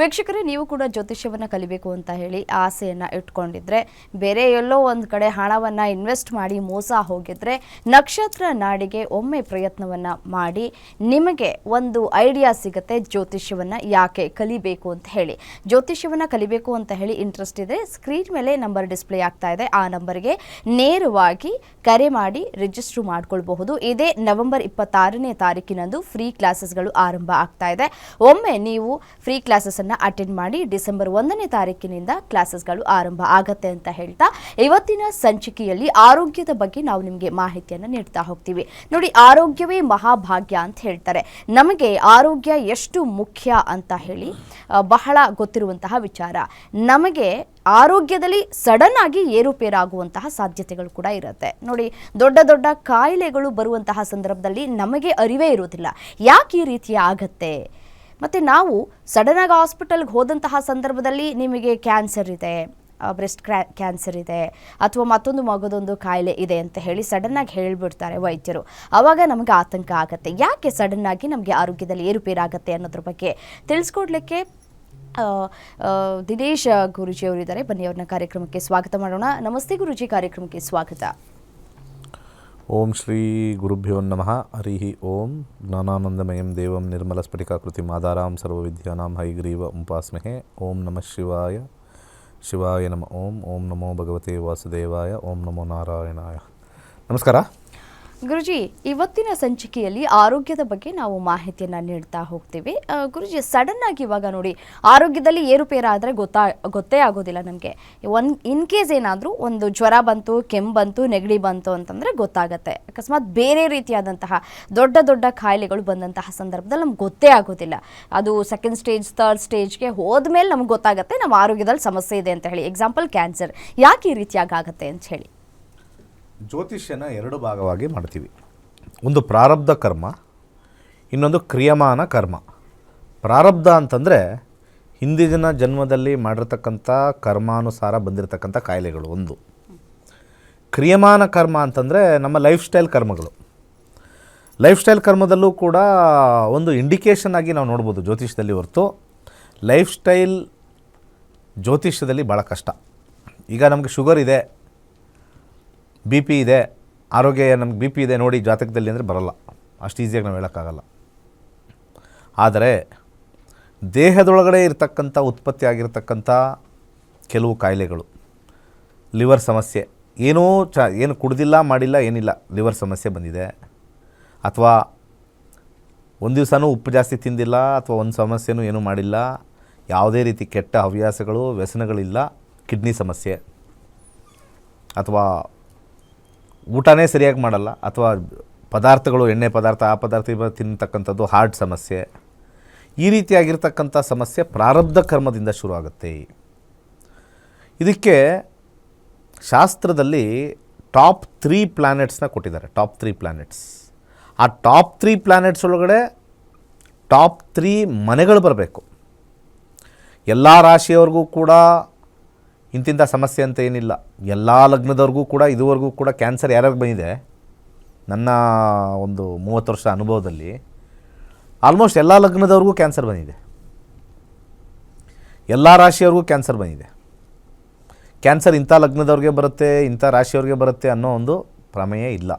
ವೀಕ್ಷಕರೇ, ನೀವು ಕೂಡ ಜ್ಯೋತಿಷ್ಯವನ್ನು ಕಲಿಬೇಕು ಅಂತ ಹೇಳಿ ಆಸೆಯನ್ನು ಇಟ್ಕೊಂಡಿದ್ರೆ, ಬೇರೆ ಎಲ್ಲೋ ಒಂದು ಕಡೆ ಹಣವನ್ನು ಇನ್ವೆಸ್ಟ್ ಮಾಡಿ ಮೋಸ ಹೋಗಿದ್ರೆ, ನಕ್ಷತ್ರ ನಾಡಿಗೆ ಒಮ್ಮೆ ಪ್ರಯತ್ನವನ್ನು ಮಾಡಿ ನಿಮಗೆ ಒಂದು ಐಡಿಯಾ ಸಿಗುತ್ತೆ ಜ್ಯೋತಿಷ್ಯವನ್ನು ಯಾಕೆ ಕಲಿಬೇಕು ಅಂತ ಹೇಳಿ. ಜ್ಯೋತಿಷ್ಯವನ್ನು ಕಲಿಬೇಕು ಅಂತ ಹೇಳಿ ಇಂಟ್ರೆಸ್ಟ್ ಇದೆ ಸ್ಕ್ರೀನ್ ಮೇಲೆ ನಂಬರ್ ಡಿಸ್ಪ್ಲೇ ಆಗ್ತಾ ಇದೆ. ಆ ನಂಬರ್ಗೆ ನೇರವಾಗಿ ಕರೆ ಮಾಡಿ ರಿಜಿಸ್ಟರ್ ಮಾಡ್ಕೊಳ್ಬಹುದು. ಇದೇ ನವೆಂಬರ್ ಇಪ್ಪತ್ತಾರನೇ ತಾರೀಕಿನಂದು ಫ್ರೀ ಕ್ಲಾಸಸ್ಗಳು ಆರಂಭ ಆಗ್ತಾ ಇದೆ. ಒಮ್ಮೆ ನೀವು ಫ್ರೀ ಕ್ಲಾಸಸ್ಸನ್ನು ಅಟೆಂಡ್ ಮಾಡಿ ಡಿಸೆಂಬರ್ ಒಂದನೇ ತಾರೀಕಿನಿಂದ ಕ್ಲಾಸಸ್ಗಳು ಆರಂಭ ಆಗತ್ತೆ ಅಂತ ಹೇಳ್ತಾ ಇವತ್ತಿನ ಸಂಚಿಕೆಯಲ್ಲಿ ಆರೋಗ್ಯದ ಬಗ್ಗೆ ನಾವು ನಿಮಗೆ ಮಾಹಿತಿಯನ್ನು ನೀಡ್ತಾ ಹೋಗ್ತೀವಿ. ನೋಡಿ, ಆರೋಗ್ಯವೇ ಮಹಾಭಾಗ್ಯ ಅಂತ ಹೇಳ್ತಾರೆ. ನಮಗೆ ಆರೋಗ್ಯ ಎಷ್ಟು ಮುಖ್ಯ ಅಂತ ಹೇಳಿ ಬಹಳ ಗೊತ್ತಿರುವಂತಹ ವಿಚಾರ. ನಮಗೆ ಆರೋಗ್ಯದಲ್ಲಿ ಸಡನ್ ಆಗಿ ಏರುಪೇರಾಗುವಂತಹ ಸಾಧ್ಯತೆಗಳು ಕೂಡ ಇರುತ್ತೆ. ನೋಡಿ, ದೊಡ್ಡ ದೊಡ್ಡ ಕಾಯಿಲೆಗಳು ಬರುವಂತಹ ಸಂದರ್ಭದಲ್ಲಿ ನಮಗೆ ಅರಿವೇ ಇರೋದಿಲ್ಲ ಯಾಕೆ ಈ ರೀತಿ ಆಗತ್ತೆ ಮತ್ತು ನಾವು ಸಡನ್ನಾಗಿ ಹಾಸ್ಪಿಟಲ್ಗೆ ಹೋದಂತಹ ಸಂದರ್ಭದಲ್ಲಿ ನಿಮಗೆ ಕ್ಯಾನ್ಸರ್ ಇದೆ ಬ್ರೆಸ್ಟ್ ಕ್ರ್ಯಾ ಕ್ಯಾನ್ಸರ್ ಇದೆ, ಅಥವಾ ಮತ್ತೊಂದು ಮಗದೊಂದು ಕಾಯಿಲೆ ಇದೆ ಅಂತ ಹೇಳಿ ಸಡನ್ನಾಗಿ ಹೇಳಿಬಿಡ್ತಾರೆ ವೈದ್ಯರು. ಆವಾಗ ನಮಗೆ ಆತಂಕ ಆಗುತ್ತೆ. ಯಾಕೆ ಸಡನ್ನಾಗಿ ನಮಗೆ ಆರೋಗ್ಯದಲ್ಲಿ ಏರುಪೇರಾಗುತ್ತೆ ಅನ್ನೋದ್ರ ಬಗ್ಗೆ ತಿಳಿಸ್ಕೊಡ್ಲಿಕ್ಕೆ ದಿನೇಶ್ ಗುರುಜಿ ಅವರಿದ್ದಾರೆ ಬನ್ನಿ ಅವ್ರನ್ನ ಕಾರ್ಯಕ್ರಮಕ್ಕೆ ಸ್ವಾಗತ ಮಾಡೋಣ. ನಮಸ್ತೆ ಗುರುಜಿ, ಕಾರ್ಯಕ್ರಮಕ್ಕೆ ಸ್ವಾಗತ. ಓಂ ಶ್ರೀ ಗುರುಭ್ಯೋ ನಮಃ. ಹರಿ ಓಂ. ಜ್ಞಾನಾನಂದಮಯಂ ದೇವಂ ನಿರ್ಮಲಸ್ಫಟಿಕಾಕೃತಿ ಮಾದಾರಾಂ ಸರ್ವವಿದ್ಯಾನಾಂ ಹೈಗ್ರೀವ ಉಪಾಸ್ಮಹೆ. ಓಂ ನಮಃ ಶಿವಾಯ. ಶಿವಾಯ ನಮ ಓಂ. ಓಂ ನಮೋ ಭಗವತೆ ವಾಸುದೇವಾಯ. ಓಂ ನಮೋ ನಾರಾಯಣಾಯ. ನಮಸ್ಕಾರ. ಗುರುಜಿ, ಇವತ್ತಿನ ಸಂಚಿಕೆಯಲ್ಲಿ ಆರೋಗ್ಯದ ಬಗ್ಗೆ ನಾವು ಮಾಹಿತಿಯನ್ನ ನೀಡ್ತಾ ಹೋಗ್ತೀವಿ. ಗುರುಜಿ ಸಡನ್ ಆಗಿ ಇವಾಗ ನೋಡಿ, ಆರೋಗ್ಯದಲ್ಲಿ ಏರುಪೇರಾದರೆ ಗೊತ್ತಾ, ಗೊತ್ತೇ ಆಗೋದಿಲ್ಲ ನಮಗೆ. ಒಂದು ಇನ್ ಕೇಸ್ ಏನಾದರೂ ಒಂದು ಜ್ವರ ಬಂತು, ಕೆಮ್ಮು ಬಂತು, ನೆಗಡಿ ಬಂತು ಅಂತಂದರೆ ಗೊತ್ತಾಗತ್ತೆ. ಅಕಸ್ಮಾತ್ ಬೇರೆ ರೀತಿಯಾದಂತಹ ದೊಡ್ಡ ದೊಡ್ಡ ಕಾಯಿಲೆಗಳು ಬಂದಂತಹ ಸಂದರ್ಭದಲ್ಲಿ ನಮ್ಗೆ ಗೊತ್ತೇ ಆಗೋದಿಲ್ಲ. ಅದು ಸೆಕೆಂಡ್ ಸ್ಟೇಜ್ ಥರ್ಡ್ ಸ್ಟೇಜ್ಗೆ ಹೋದ್ಮೇಲೆ ನಮ್ಗೆ ಗೊತ್ತಾಗುತ್ತೆ ನಮ್ಮ ಆರೋಗ್ಯದಲ್ಲಿ ಸಮಸ್ಯೆ ಇದೆ ಅಂತ ಹೇಳಿ. ಎಕ್ಸಾಂಪಲ್ ಕ್ಯಾನ್ಸರ್ ಯಾಕೆ ಈ ರೀತಿಯಾಗಿ ಆಗತ್ತೆ ಅಂತ ಹೇಳಿ. ಜ್ಯೋತಿಷ್ಯನ ಎರಡು ಭಾಗವಾಗಿ ಮಾಡ್ತೀವಿ. ಒಂದು ಪ್ರಾರಬ್ಧ ಕರ್ಮ, ಇನ್ನೊಂದು ಕ್ರಿಯಮಾನ ಕರ್ಮ. ಪ್ರಾರಬ್ಧ ಅಂತಂದರೆ ಹಿಂದಿನ ಜನ್ಮದಲ್ಲಿ ಮಾಡಿರ್ತಕ್ಕಂಥ ಕರ್ಮಾನುಸಾರ ಬಂದಿರತಕ್ಕಂಥ ಕಾಯಿಲೆಗಳು ಒಂದು. ಕ್ರಿಯಮಾನ ಕರ್ಮ ಅಂತಂದರೆ ನಮ್ಮ ಲೈಫ್ ಸ್ಟೈಲ್ ಕರ್ಮಗಳು. ಲೈಫ್ ಸ್ಟೈಲ್ ಕರ್ಮದಲ್ಲೂ ಕೂಡ ಒಂದು ಇಂಡಿಕೇಶನ್ ಆಗಿ ನಾವು ನೋಡ್ಬೋದು ಜ್ಯೋತಿಷ್ಯದಲ್ಲಿ ಹೊರತು. ಲೈಫ್ ಸ್ಟೈಲ್ ಜ್ಯೋತಿಷ್ಯದಲ್ಲಿ ಭಾಳ ಕಷ್ಟ. ಈಗ ನಮಗೆ ಶುಗರ್ ಇದೆ. ಬಿ ಪಿ ಇದೆ, ಆರೋಗ್ಯ ನಮ್ಗೆ ಬಿ ಪಿ ಇದೆ ನೋಡಿ ಜಾತಕದಲ್ಲಿ ಅಂದರೆ ಬರಲ್ಲ. ಅಷ್ಟು ಈಸಿಯಾಗಿ ನಾವು ಹೇಳೋಕ್ಕಾಗಲ್ಲ. ಆದರೆ ದೇಹದೊಳಗಡೆ ಇರತಕ್ಕಂಥ ಉತ್ಪತ್ತಿ ಆಗಿರತಕ್ಕಂಥ ಕೆಲವು ಕಾಯಿಲೆಗಳು, ಲಿವರ್ ಸಮಸ್ಯೆ, ಏನೂ ಚ, ಏನು ಕುಡ್ದಿಲ್ಲ, ಮಾಡಿಲ್ಲ, ಏನಿಲ್ಲ, ಲಿವರ್ ಸಮಸ್ಯೆ ಬಂದಿದೆ. ಅಥವಾ ಒಂದು ದಿವಸನೂ ಉಪ್ಪು ಜಾಸ್ತಿ ತಿಂದಿಲ್ಲ, ಅಥವಾ ಒಂದು ಸಮಸ್ಯೆನೂ ಏನೂ ಮಾಡಿಲ್ಲ, ಯಾವುದೇ ರೀತಿ ಕೆಟ್ಟ ಹವ್ಯಾಸಗಳು, ವ್ಯಸನಗಳಿಲ್ಲ, ಕಿಡ್ನಿ ಸಮಸ್ಯೆ, ಅಥವಾ ಊಟನೇ ಸರಿಯಾಗಿ ಮಾಡಲ್ಲ ಅಥವಾ ಪದಾರ್ಥಗಳು, ಎಣ್ಣೆ ಪದಾರ್ಥ, ಆ ಪದಾರ್ಥ ಇವಾಗ ತಿನ್ನತಕ್ಕಂಥದ್ದು ಹಾರ್ಟ್ ಸಮಸ್ಯೆ. ಈ ರೀತಿಯಾಗಿರ್ತಕ್ಕಂಥ ಸಮಸ್ಯೆ ಪ್ರಾರಬ್ಧ ಕರ್ಮದಿಂದ ಶುರು ಆಗುತ್ತೆ ಇದಕ್ಕೆ ಶಾಸ್ತ್ರದಲ್ಲಿ ಟಾಪ್ ತ್ರೀ ಪ್ಲ್ಯಾನೆಟ್ಸ್ನ ಕೊಟ್ಟಿದ್ದಾರೆ, ಟಾಪ್ ತ್ರೀ ಪ್ಲ್ಯಾನೆಟ್ಸ್ ಆ ಟಾಪ್ ತ್ರೀ ಪ್ಲ್ಯಾನೆಟ್ಸ್ ಒಳಗಡೆ ಟಾಪ್ ತ್ರೀ ಮನೆಗಳು ಬರಬೇಕು. ಎಲ್ಲ ರಾಶಿಯವ್ರಿಗೂ ಕೂಡ ಇಂತಿಂಥ ಸಮಸ್ಯೆ ಅಂತ ಏನಿಲ್ಲ. ಎಲ್ಲ ಲಗ್ನದವ್ರಿಗೂ ಕೂಡ ಇದುವರೆಗೂ ಕೂಡ ಕ್ಯಾನ್ಸರ್ ಯಾರ್ಯಾರು ಬಂದಿದೆ? ನನ್ನ ಒಂದು ಮೂವತ್ತು ವರ್ಷ ಅನುಭವದಲ್ಲಿ ಆಲ್ಮೋಸ್ಟ್ ಎಲ್ಲ ಲಗ್ನದವ್ರಿಗೂ ಕ್ಯಾನ್ಸರ್ ಬಂದಿದೆ. ಎಲ್ಲ ರಾಶಿಯವ್ರಿಗೂ ಕ್ಯಾನ್ಸರ್ ಬಂದಿದೆ. ಕ್ಯಾನ್ಸರ್ ಇಂಥ ಲಗ್ನದವ್ರಿಗೆ ಬರುತ್ತೆ, ಇಂಥ ರಾಶಿಯವ್ರಿಗೆ ಬರುತ್ತೆ ಅನ್ನೋ ಒಂದು ಪ್ರಮೇಯ ಇಲ್ಲ.